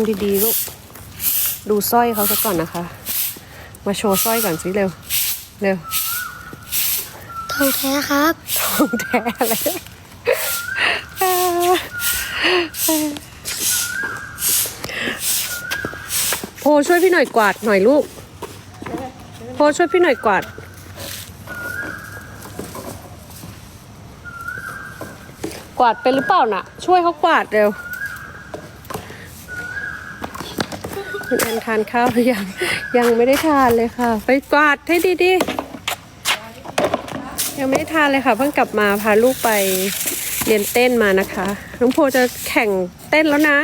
ำดีๆลูก ดูสร้อยเขาซะก่อนนะคะ มาโชว์สร้อยก่อนสิเร็ว เร็วทองแท้ครับทองแท้อะไรโพช่วยพี่หน่อยกวาดหน่อยลูก โพช่วยพี่หน่อยกวาดกวาดเป็นหรือเปล่าน่ะ ช่วยเขากวาดเร็ว คุณแอนทานข้าวหรือยัง ยังไม่ได้ทานเลยค่ะ ไปกวาดให้ดีๆ ยังไม่ได้ทานเลยค่ะ เพิ่งกลับมาพาลูกไปเรียนเต้นมานะคะ น้องโพจะแข่งเต้นแล้วนะ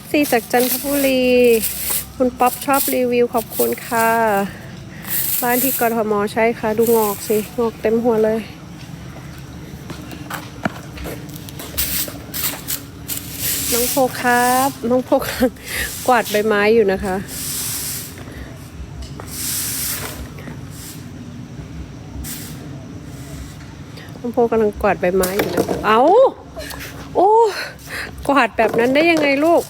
FC จากจันทบุรี คุณป๊อปชอบรีวิวขอบคุณค่ะ บ้านที่กทมใช่ค่ะ ดูงอกสิ งอกเต็มหัวเลย น้องโพครับ น้องโพกำลังกวาดใบไม้อยู่นะคะ น้องโพกำลังกวาดใบไม้อยู่นะเอาโอ้กวาดแบบนั้นได้ยังไงลูก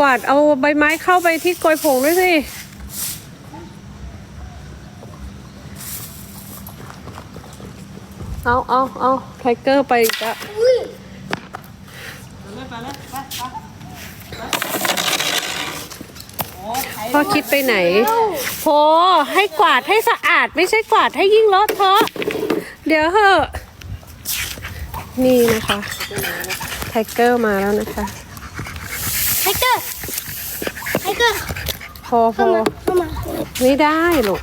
กวาดเอาใบไม้เข้าไปที่โกยผงด้วยสิเอาเอาเอาไทเกอร์ไปอีกอะ พ่อคิดไปไหนโพให้กวาดให้สะอาดไม่ใช่กวาดให้ยิ่งเลอะเทอะเดี๋ยวเหอะนี่นะคะไทเกอร์มาแล้วนะคะไทเกอร์ไทเกอร์โพโพเข้ามาเข้ามาไม่ได้ลูก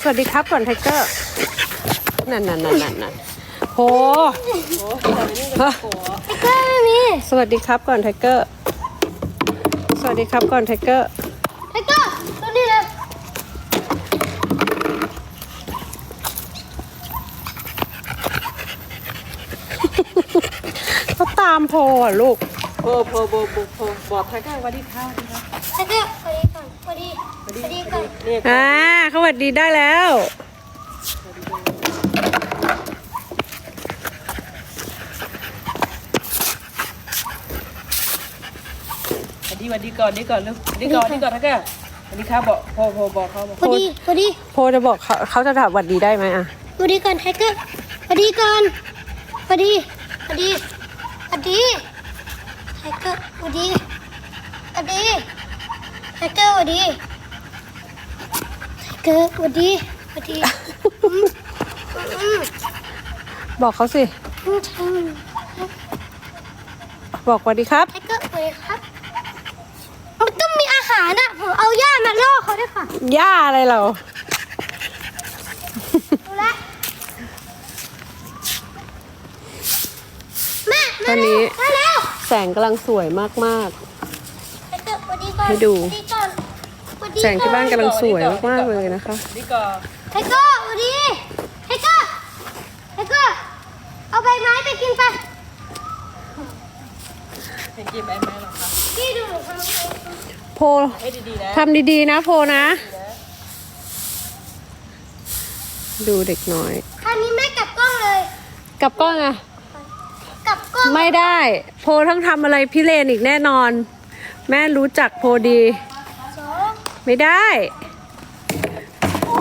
สวัสดีครับก่อนไทเกอร์นั่นนั่นนั่นนั่นนั่นโหฮะไทเกอร์ไม่มีสวัสดีครับก่อนไทเกอร์สวัสดีครับก่อนไทเกอร์ ไทเกอร์ตัวนี้เลย เขาตามโพอะลูกโพโพโพโพโพบอกใครก็ว่าดีข้าวดีครับไทเกอร์สวัสดีก่อนสวัสดีสวัสดีก่อนนี่อ่าเขาสวัสดีได้แล้ว วันดีวันดีก่อนดีก่อนลูกดีก่อนดีก่อนทักแกวันดีข้าวบอกโพโพบอกเขาบอกสวัสดีสวัสดีโพจะบอกเขาเขาจะถามสวัสดีได้ไหมอะสวัสดีก่อนไทเกอร์สวัสดีก่อนสวัสดีสวัสดี สวัสดีไทเกอร์สวัสดีสวัสดีไทเกอร์สวัสดีไทเกอร์สวัสดีสวัสดีอืมอืมบอกเขาสิ อืมอืมบอกสวัสดีครับ ไทเกอร์สวัสดีครับ มันต้องมีอาหารอะผมเอาหญ้ามาล่อเขาด้วยค่ะ ย่าอะไรเรา ดูแลวแม่ ตอนนี้มาแล้วแสงกำลังสวยมากไทเกอร์สวัสดีก่อนให้ดูสวัสดีก่อนสวัสดีๆแสงที่บ้านกำลังสวยมาก ๆ เลยนะคะดีก่อนไทเกอร์สวัสดีไทเกอร์ไทเกอร์เอาใบไม้ไปกินไปเห็นกินไหมไหมหรอคะพี่ดูหนูทำเองโพให้ดีๆนะทำดี ๆ นะโพนะ ดูเด็กน้อยคราวนี้แม่กลับกล้องเลย กลับกล้องอะกลับกล้อง ไม่ได้ โพทั้งทำอะไรพี่เลนอีกแน่นอน แม่รู้จักโพดีสองไม่ได้โอ้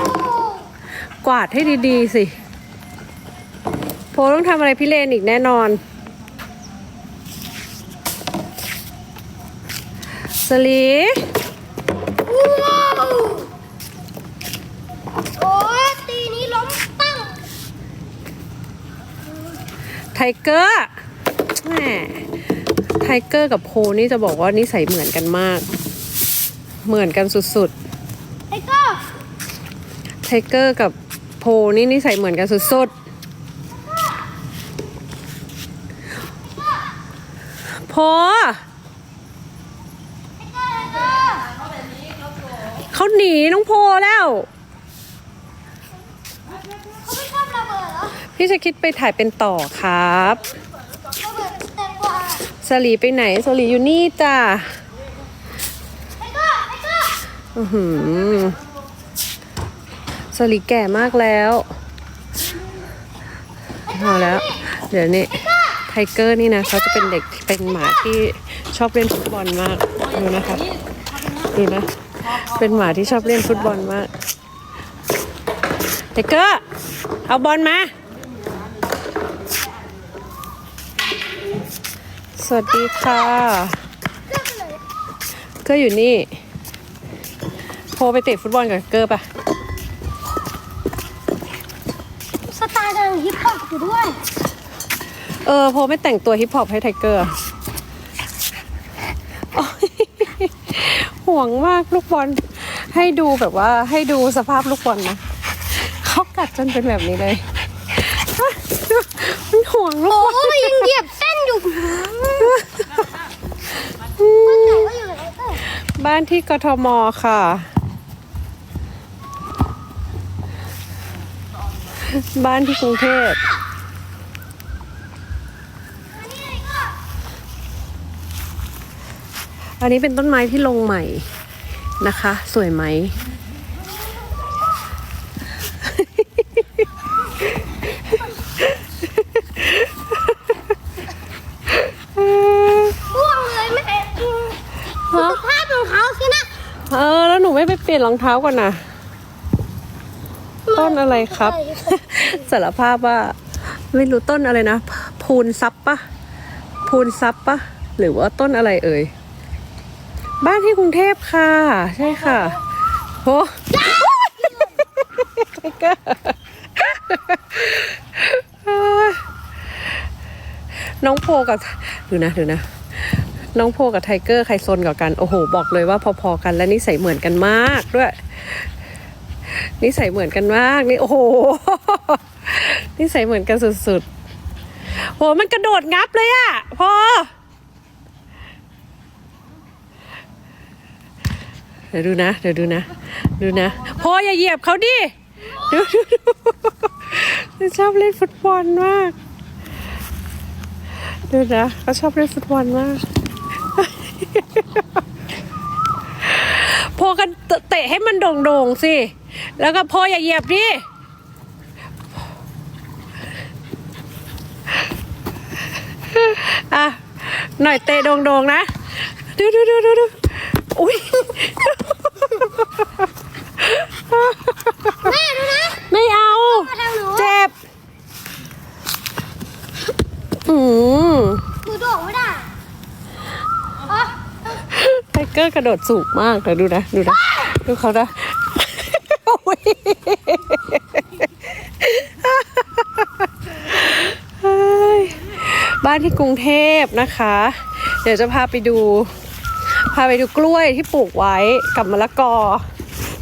กวาดให้ดีๆ สิ โพต้องทำอะไรพี่เลนอีกแน่นอนสลีว้าวโอ้ยตีนี้ล้มตั้งไทเกอร์ แหมไทเกอร์กับโพนี่จะบอกว่านิสัยเหมือนกันมาก เหมือนกันสุดไทเกอร์ๆไทเกอร์กับโพนี่นิสัยเหมือนกันสุดๆ โพไทเกอร์ไทเกอร์เขาหนีน้องโพแล้วเขาไม่ชอบระเบิดเหรอพี่จะคิดไปถ่ายเป็นต่อครับ สลีไปไหนสลีอยู่นี่จ้ะไทเกอร์ไทเกอร์อือหือสลีแก่มากแล้วเอาแล้ว เดี๋ยวนี้โพไทเกอร์นี่นะเขาจะเป็นเด็กเป็นหมาที่ชอบเล่นฟุตบอลมากดูนะคะดูนะ เป็นหมาที่ชอบเล่นฟุตบอลมากไทเกอร์เอาบอลมา วัสดีค่ะก็อยู่นี่ โพไปเตะฟุตบอลกับเกอร์ปะสไตล์กำลังฮิปฮอปอยู่ด้วย เออ โพไม่แต่งตัวฮิปฮอปให้ไทเกอร์อะโอ๊ยห่วงมากลูกบอล ให้ดูแบบว่าให้ดูสภาพลูกบอลนะเขากัดจนเป็นแบบนี้เลยมันห่วงลูกบอล โอ้ยยังเหยียบเส้นอยู่ก็แต่ว่าอยู่ไหนเอ้ย บ้านที่กทมค่ะ บ้านที่กรุงเทพอันนี้เป็นต้นไม้ที่ลงใหม่นะคะ สวยไหม ร่วงเลยแม่ดูสภาพของเขาสินะ เออ แล้วหนูไม่ไปเปลี่ยนรองเท้าก่อนนะต้นอะไรครับ สารภาพว่า ไม่รู้ต้นอะไรนะ พูนซับปะพูนซับปะหรือว่าต้นอะไรเอ่ย บ้านที่กรุงเทพค่ะ ใช่ค่ะโอ้ไทเกอร์น้องโพกับดูนะดูนะ น้องโพกับไทเกอร์ใครซนกว่ากัน โอ้โห บอกเลยว่าพอๆกันและนิสัยเหมือนกันมากด้วยนิสัยเหมือนกันมากนี่โอ้โหนิสัยเหมือนกันสุดๆโหมันกระโดดงับเลยอะพอเดี๋ยวดูนะ เดี๋ยวดูนะ ดูนะ พออย่าเหยียบเขาดิดูดูดูชอบเล่นฟุตบอลมาก ดูนะเขาชอบเล่นฟุตบอลมาก พอกันเตะให้มันโด่งๆสิ แล้วก็พออย่าเหยียบดิอะ หน่อยเตะโด่งๆนะ ดูดูดูดูดูอุ้ยแม่ดูนะ ไม่เอามาทางหนูเจ็บ อืมดูโดดไม่ได้อ๋อไท เกอร์กระโดดสูงมากแต่ดูนะดูนะดูเขานะโอ้ยเฮ้ยบ้านที่กรุงเทพนะคะ เดี๋ยวจะพาไปดู พาไปดูกล้วยที่ปลูกไว้กับมะละกอ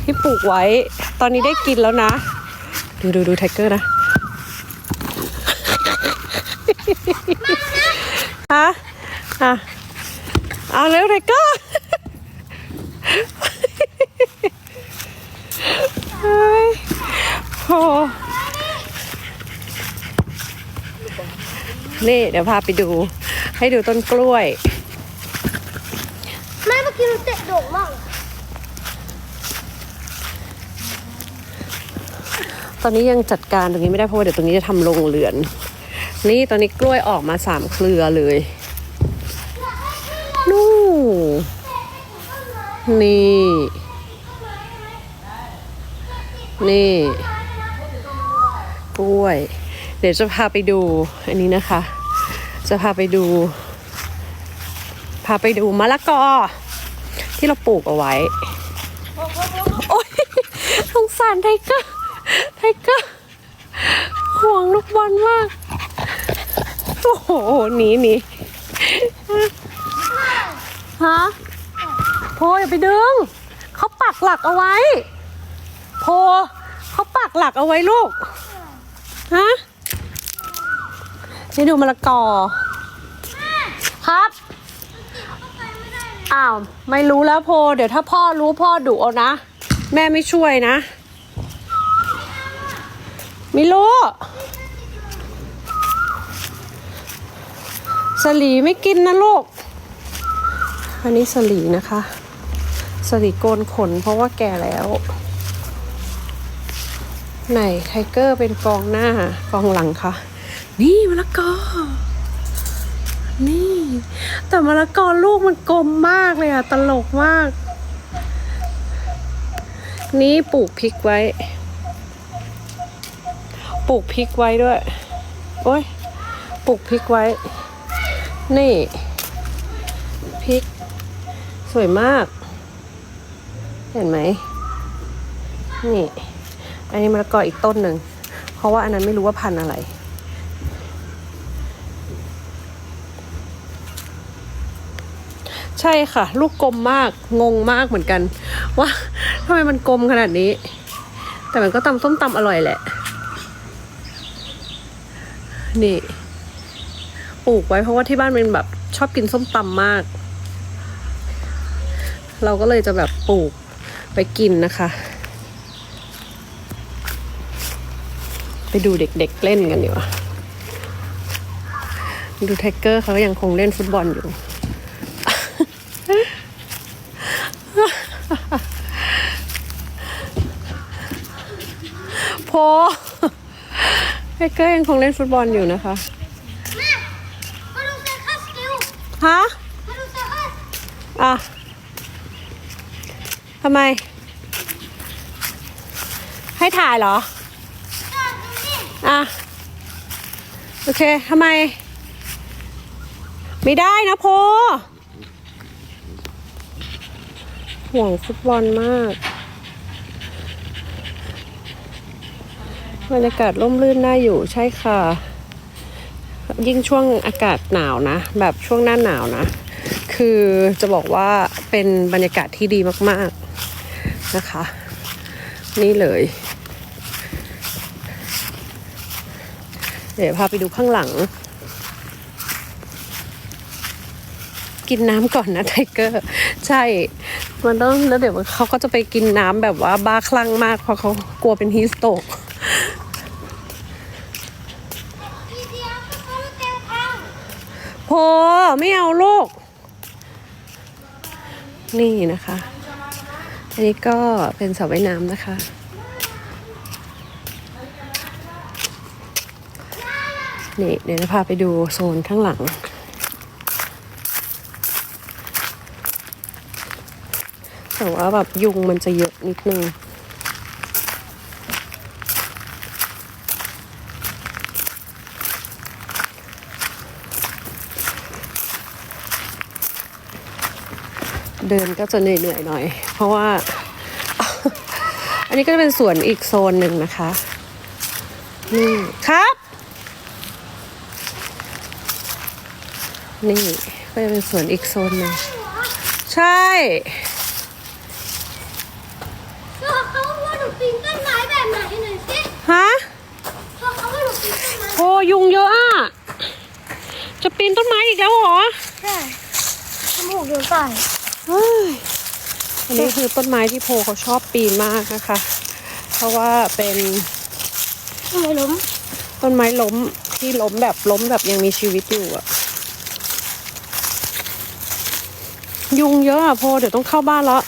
ที่ปลูกไว้ ตอนนี้ได้กินแล้วนะ ดูดูดูไทเกอร์นะฮะอะเอาเร็วไทเกอร์ เฮ้ยโอ้นี่เดี๋ยวพาไปดู ให้ดูต้นกล้วย แม่เมื่อกี้มันเตะโด่งมากตอนนี้ยังจัดการตรงนี้ไม่ได้เพราะว่าเดี๋ยวตรงนี้จะทำโรงเรือน นี่ตอนนี้กล้วยออกมาสามเครือเลย นู่นนี่ นี่ กล้วย เดี๋ยวจะพาไปดูอันนี้นะคะ จะพาไปดู พาไปดูมะละกอ ที่เราปลูกเอาไว้ โอ๊ยสงสารไทเกอร์ไทเกอร์ห่วงลูกบอลมาก โอ้โหหนีหนีฮะโพอย่าไปดึง เขาปักหลักเอาไว้ โพเขาปักหลักเอาไว้ลูก ฮะ นี่ดูมะละกอ ครับ อ้าว ไม่รู้แล้วโพ เดี๋ยวถ้าพ่อรู้พ่อดุเอานะ แม่ไม่ช่วยนะ ไม่รู้ สลีไม่กินนะลูก อันนี้สลีนะคะ สลีโกนขนเพราะว่าแก่แล้ว ไหนไทเกอร์เป็นกองหน้ากองหลังคะนี่มะละกอ นี่ แต่มะละกอลูกมันกลมมากเลยอะตลกมาก นี่ปลูกพริกไว้ ปลูกพริกไว้ด้วย โอ้ยปลูกพริกไว้ นี่พริก สวยมาก เห็นไหมนี่ อันนี้มะละกออีกต้นหนึ่ง เพราะว่าอันนั้นไม่รู้ว่าพันธุ์อะไร ใช่ค่ะ ลูกกลมมากงงมากเหมือนกัน ว่าทำไมมันกลมขนาดนี้ แต่มันก็ตำส้มตำอร่อยแหละ นี่ปลูกไว้เพราะว่าที่บ้านเป็นแบบชอบกินส้มตำมาก เราก็เลยจะแบบปลูกไปกินนะคะ ไปดูเด็กๆเล่นกันดีกว่าดูไทเกอร์เขายังคงเล่นฟุตบอลอยู่ โพไทเกอร์ยังคงเล่นฟุตบอลอยู่นะคะฮะอะทำไม ให้ถ่ายเหรอ อะ โอเคทำไม ไม่ได้นะโพห่วงฟุตบอลมากบรรยากาศร่มรื่นน่าอยู่ใช่ค่ะ ยิ่งช่วงอากาศหนาวนะ แบบช่วงหน้าหนาวนะ คือจะบอกว่าเป็นบรรยากาศที่ดีมาก ๆ นะคะ นี่เลย เดี๋ยวพาไปดูข้างหลัง กินน้ำก่อนนะไทเกอร์ ใช่ มันต้องแล้วเดี๋ยวเขาก็จะไปกินน้ำแบบว่าบ้าคลั่งมากเพราะเขากลัวเป็นฮีสโตกอีเดียก็เขาเต็มทางโพไม่เอาลูกนี่นะคะ อันนี้ก็เป็นสระว่ายน้ำนะคะ นี่เดี๋ยวจะพาไปดูโซนข้างหลัง แต่ว่าแบบยุงมันจะเยอะนิดนึงเดินก็จะเหนื่อยๆหน่อย เพราะว่า อันนี้ก็จะเป็นสวนอีกโซนหนึ่งนะคะ นี่ครับ นี่ก็จะเป็นสวนอีกโซนหนึ่งใช่ก็เขาว่าหนูปีนต้นไม้แบบไหนหน่อยสิฮะพอเขาว่าหนูปีนต้นไม้โอ้ยุงเยอะอะจะปีนต้นไม้อีกแล้วเหรอใช่จมูกเดียวใส่เฮ้ยอันนี้คือต้นไม้ที่โพเขาชอบปีนมากนะคะ เพราะว่าเป็นทำไมล้ม ต้นไม้ล้มที่ล้มแบบล้มแบบยังมีชีวิตอยู่อะ ยุงเยอะอะโพเดี๋ยวต้องเข้าบ้านแล้ว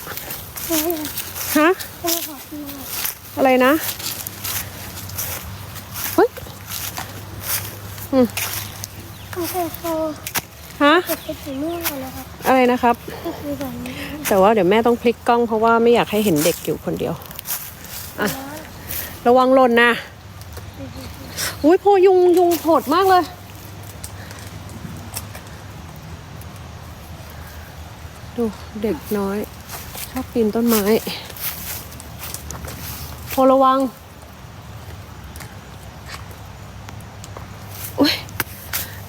เฮ้ยฮะเฮ้ยขอกินหน่อยอะไรนะเฮ้ยโอเคโซฮะเก็บไปถึงนู่นเลยนะครับอะไรนะครับก็คือแบบนี้แต่ว่าเดี๋ยวแม่ต้องพลิกกล้องเพราะว่าไม่อยากให้เห็นเด็กอยู่คนเดียวอะระวังหล่นนะอุ้ยโพยุงยุงโหดมากเลย ดูเด็กน้อย ชอบปีนต้นไม้โพระวังอุ้ย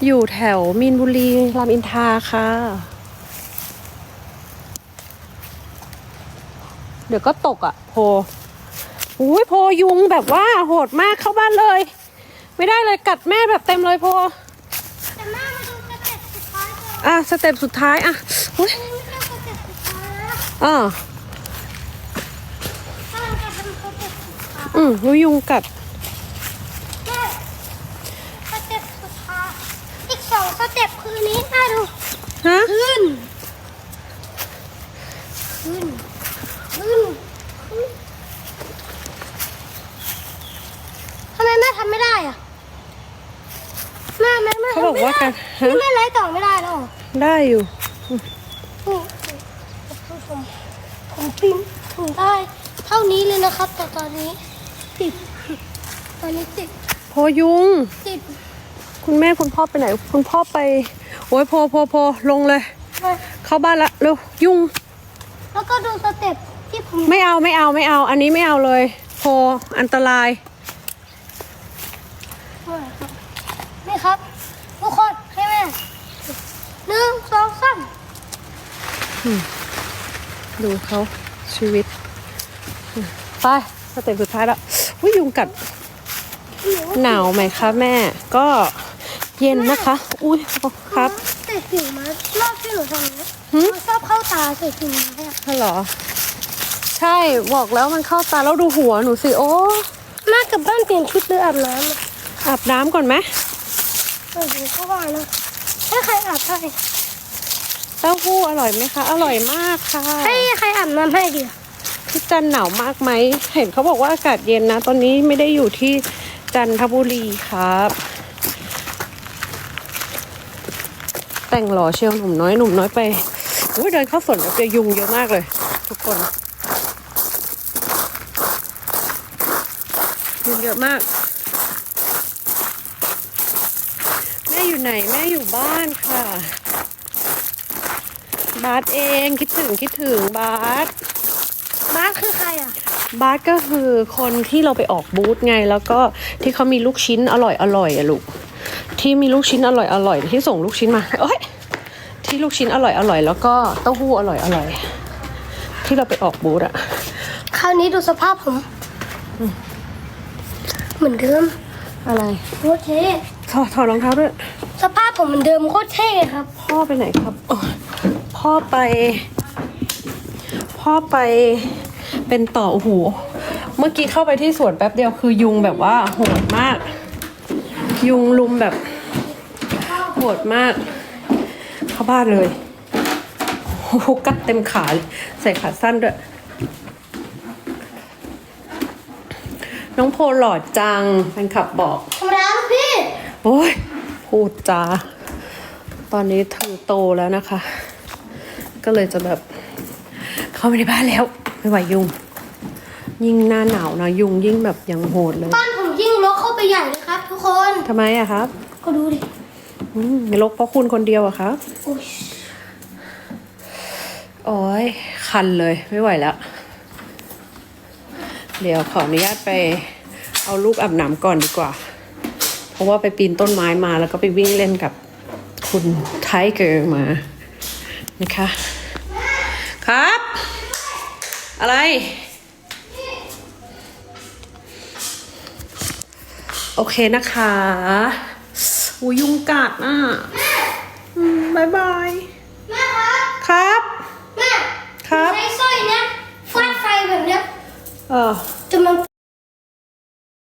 อยู่แถวมีนบุรีรามอินทราค่ะ เดี๋ยวก็ตกอะ โพอุ้ยโพยุงแบบว่าโหดมากเข้าบ้านเลย ไม่ได้เลยกัดแม่แบบเต็มเลยโพแต่แม่มาดูสเต็ปสุดท้ายก่อนอะสเต็ปสุดท้ายอะ อุ้ยนี่ไม่ใช่สเต็ปสุดท้ายนะอ่าถ้าเราจะทำสเต็ปสุดท้ายอืมอุ๊ยยุงกัดแม่สเต็ปสุดท้ายอีกสองสเต็ปคือนี้มาดูฮะขึ้นขึ้น ขึ้น ขึ้นทำไมแม่ทำไม่ได้อะแม่แม่แม่เขาบอกว่าทำไม่ได้การฮะนี่แม่ไล่ต่อไม่ได้ได้อยู่ นี่ผู้ชมผมพิมพ์ผมได้เท่านี้เลยนะครับ แต่ตอนนี้ติดตอนนี้ติดโพยุง ติดคุณแม่คุณพ่อไปไหน คุณพ่อไป โอ้ยโพโพโพลงเลยมาเข้าบ้านละเร็วยุงแล้วก็ดูสเต็ปที่ผมไม่เอาไม่เอาไม่เอา อันนี้ไม่เอาเลย โพอันตรายนี่ครับทุกคนให้แม่หนึ่งสองสาม ดูเขาชีวิต ไปสเต็ปสุดท้ายแล้วอุ้ยยุงกัด หนาวไหมคะแม่ ก็เย็นนะคะ อุ้ยครับแต่กิ่งไม้รอบที่หนูทำเนี่ยหืมมันชอบเข้าตาใส่กิ่งไม้อะฮัลโหรอ ใช่บอกแล้วมันเข้าตาแล้วดูหัวหนูสิโอ้แม่กลับบ้านเปลี่ยนชุดหรืออาบน้ำอะอาบน้ำก่อนไหมเออดูก็ว่านะให้ใครอาบให้ เต้าหู้อร่อยไหมคะ อร่อยมากค่ะ ให้ใครอาบน้ำให้ดีที่จันทร์หนาวมากไหม เห็นเขาบอกว่าอากาศเย็นนะ ตอนนี้ไม่ได้อยู่ที่จันทบุรีครับ แต่งหล่อเชียวหนุ่มน้อยหนุ่มน้อยไปอุ้ยเดินเข้าสวนแล้วเจอยุงเยอะมากเลย ทุกคนยุงเยอะมาก แม่อยู่ไหน แม่อยู่บ้านค่ะ บาสเองคิดถึงคิดถึงบาสบ้านคือใครอะ บาสก็คือคนที่เราไปออกบูธไง แล้วก็ที่เขามีลูกชิ้นอร่อยอร่อยอะลูกที่มีลูกชิ้นอร่อยอร่อยที่ส่งลูกชิ้นมาเอ้ยที่ลูกชิ้นอร่อยอร่อยแล้วก็เต้าหู้อร่อยอร่อยที่เราไปออกบูธอะคราวนี้ดูสภาพผม เหมือนเดิมอะไรโคตรเท่ถอดถอดรองเท้าด้วย สภาพผมเหมือนเดิมโคตรเท่ครับ พ่อไปไหนครับอ๋อ พ่อไป พ่อไปเป็นต่อโอ้โหเมื่อกี้เข้าไปที่สวนแป๊บเดียวคือยุงแบบว่าโหดมาก ยุงลุมแบบโหดมาก เข้าบ้านเลยโอ้โหกัดเต็มขาเลยใส่ขาสั้นด้วย น้องโพหล่อจังแฟนคลับบอกธรรมดาลูกพี่ โอ้ยพูดจาตอนนี้เธอโตแล้วนะคะ ก็เลยจะแบบ เข้าไปในบ้านแล้ว ไม่ไหวยุง ยิ่งหน้าหนาวนะยุงยิ่งแบบยังโหดเลย บ้านผมยิ่งรกเข้าไปใหญ่เลยครับ ทุกคนทำไมอะครับ ก็ดูดิอืมไม่ลกเพราะคุณคนเดียวอะครับโอ้ยโอ้ยคันเลยไม่ไหวแล้ว เดี๋ยวขออนุญาตไปเอาลูกอาบน้ำก่อนดีกว่า เพราะว่าไปปีนต้นไม้มาแล้วก็ไปวิ่งเล่นกับคุณไทเกอร์มา นะคะ ครับ อะไร โอเคนะคะอูยุงกัดอะอืมบายบายแม่ครับ ครับแม่ครับใช้สร้อยเนี้ยฟาดไฟแบบเนี้ยเออจนมัน